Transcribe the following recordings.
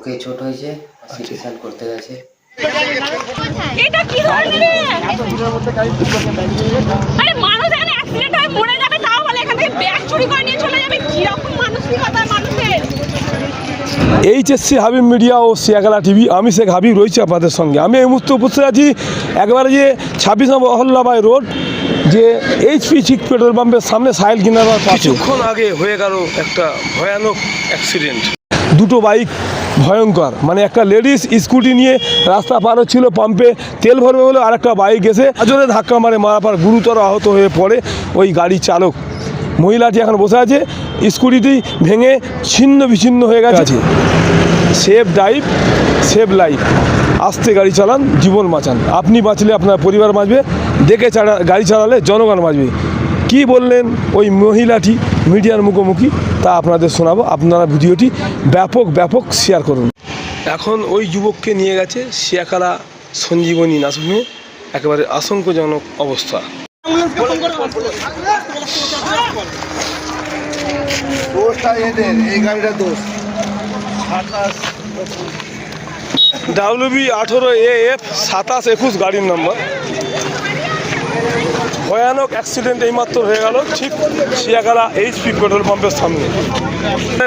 মুখে চোট হয়েছে সিটি স্ক্যান করতে গেছে। এটা কি ধরনের আরে মানুষ এখানে অ্যাক্সিডেন্ট হয়ে মরে যাবে তাও বলে এখান থেকে ব্যাগ চুরি করে নিয়ে চলে যাবে? কীরকম মানসিকতা মানুষের? এইচএসসি হাবিব মিডিয়া ও সিয়াকালা টিভি আমি শেখ হাবিব রয়েছি আপনাদের সঙ্গে। আমি এই মুহূর্তে উপস্থিত আছি একবারে যে ছাব্বিশ নম্বর অহল্লাবাই রোড যে এইচপি চিক পেট্রোল পাম্পের সামনে সাইল কিনার কিছুক্ষণ আগে হয়ে গেল একটা ভয়ানক অ্যাক্সিডেন্ট দুটো বাইক ভয়ঙ্কর। মানে একটা লেডিস স্কুটি নিয়ে রাস্তা পার হচ্ছিল পাম্পে তেল ভরবে বলে আর একটা বাইক এসে আজরে ধাক্কা মারে মারা পার গুরুতর আহত হয়ে পড়ে ওই গাড়ির চালক। মহিলাটি এখন বসে আছে স্কুটিটি ভেঙে ছিন্ন বিচ্ছিন্ন হয়ে গেছে। সেফ ড্রাইভ সেভ লাইফ আস্তে গাড়ি চালান জীবন বাঁচান। আপনি বাঁচলে আপনার পরিবার বাঁচবে দেখে চালা গাড়ি চালালে জনগণ বাঁচবে। কি বললেন ওই মহিলাটি মিডিয়ার মুখোমুখি? তা আপনাদের শোনাবো। আপনারা ভিডিওটি ব্যাপক ব্যাপক শেয়ার করুন। এখন ওই যুবককে নিয়ে গেছে শিয়াকালা সঞ্জীবনী নার্সিংহোমে। একেবারে আশঙ্কাজনক অবস্থা। ডাব্লিউবি আঠেরো এ এফ সাতাশ একুশ গাড়ির নম্বর। ভয়ানক অ্যাক্সিডেন্ট এইমাত্র হয়ে গেল। ঠিক শিয়াকালা এইচপি পেট্রোল পাম্পের সামনে।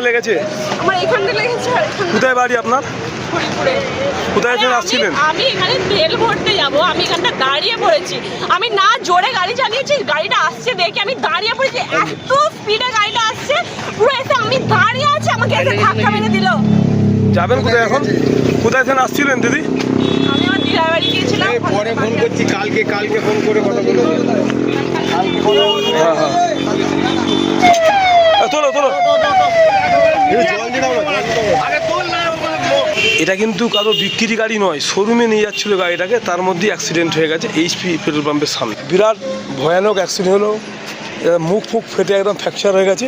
লেগেছে? আমার এখানটা লেগেছে কোথায় বাড়ি আপনার? কোথায় আরে আসছিলেন? আমি এখানে তেল ভরতে যাব। আমি এখানটা দাঁড়িয়ে পড়েছি। আমি না জোরে গাড়ি চালিয়েছি গাড়িটা আসছে দেখে আমি দাঁড়িয়ে পড়েছি। এত স্পিডে গাড়িটা আসছে। পুরো এসে আমি দাঁড়িয়ে আছি আমাকে এসে ধাক্কা মেরে দিল। যাবেন কোথায় এখন? কোথায় আসছিলেন দিদি আমি আমার দিদার বাড়ি গিয়েছিলাম এই পরে ফোন করছি কালকে কালকে ফোন করে কথা বলব। হ্যাঁ হ্যাঁ। তোলো তোলো। এটা কিন্তু কারও বিক্রি গাড়ি নয় শোরুমে নিয়ে যাচ্ছিল গাড়িটাকে তার মধ্যে অ্যাক্সিডেন্ট হয়ে গেছে এইচপি পেট্রোল পাম্পের সামনে। বিরাট ভয়ানক অ্যাক্সিডেন্ট হলো মুখ ফুক ফেটে একদম ফ্র্যাকচার হয়ে গেছে।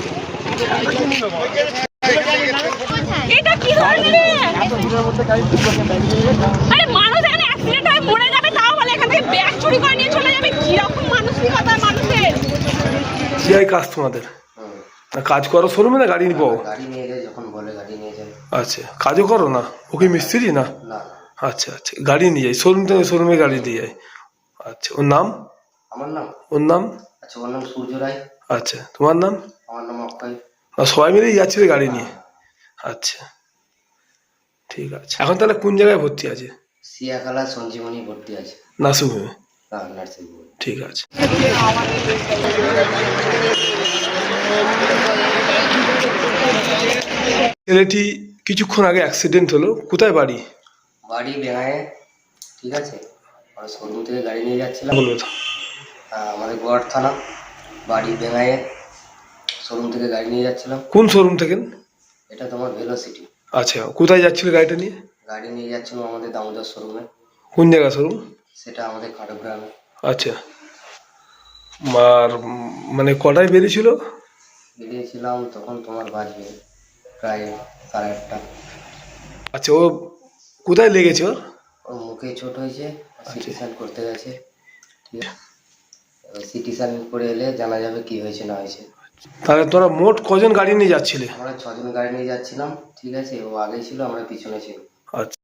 এটা কি ধরনের আরে মানুষ এখানে অ্যাক্সিডেন্ট হয়ে মরে যাবে তাও বলে এখান থেকে ব্যাগ চুরি করে নিয়ে চলে যাবে? কীরকম মানসিকতা মানুষের? সিআই কাজ তোমাদের? কাজ করো শোরুমে না গাড়ি পাও গাড়ি নিয়ে যায় যখন বলে গাড়ি নিয়ে যায়। আচ্ছা কাজও করো না? ওকে মিস্ত্রি না? আচ্ছা আচ্ছা গাড়ি নিয়ে যাই শোরুম থেকে শোরুমে গাড়ি দিয়ে যায়। আচ্ছা ওর নাম? আমার নাম? ওর নাম? আচ্ছা ওর নাম সূর্য রায়। আচ্ছা তোমার নাম? আমার নাম অক্ষয়। সবাই মিলেই যাচ্ছিলে গাড়ি নিয়ে। আচ্ছা ঠিক আছে। এখন তাহলে কোন জায়গায় ভর্তি আছে? সিয়াখালা সঞ্জীবনী ভর্তি আছে। নার্সিং হোম ঠিক আছে। ছেলেটি কিছুক্ষণ আগে অ্যাক্সিডেন্ট হলো। কোথায় বাড়ি? বাড়ি বেড়ায় ঠিক আছে? আর শোরুম থেকে গাড়ি নিয়ে যাচ্ছিলাম। আমাদের গোয়ার থানা বাড়ি বেঙায়ে শোরুম থেকে গাড়ি নিয়ে যাচ্ছিলাম। কোন শোরুম থেকে? এটা তোমার ভেলোসিটি আচ্ছা কোথায় যাচ্ছিল গাড়িটা নিয়ে? গাড়ি নিয়ে যাচ্ছিলাম আমাদের দামোদর শোরুমে কোন জায়গা শোরুম সেটা আমাদের খাটগ্রামে আচ্ছা। আর মানে কটায় বেরিয়েছিল? বেরিয়েছিলাম তখন তোমার বাজবে প্রায় সাড়ে আটটা। আচ্ছা ও কোথায় লেগেছে ওর? ওর মুখে চোট হয়েছে সিটি স্ক্যান করতে গেছে। ঠিক আছে। সিটি স্ক্যান করে এলে জানা যাবে কি হয়েছে না হয়েছে। তাহলে তোরা মোট কজন গাড়ি নিয়ে যাচ্ছিলে? আমরা ছজন গাড়ি নিয়ে যাচ্ছিলাম ঠিক আছে? ও আগে ছিল আমরা পিছনে ছিল। আচ্ছা।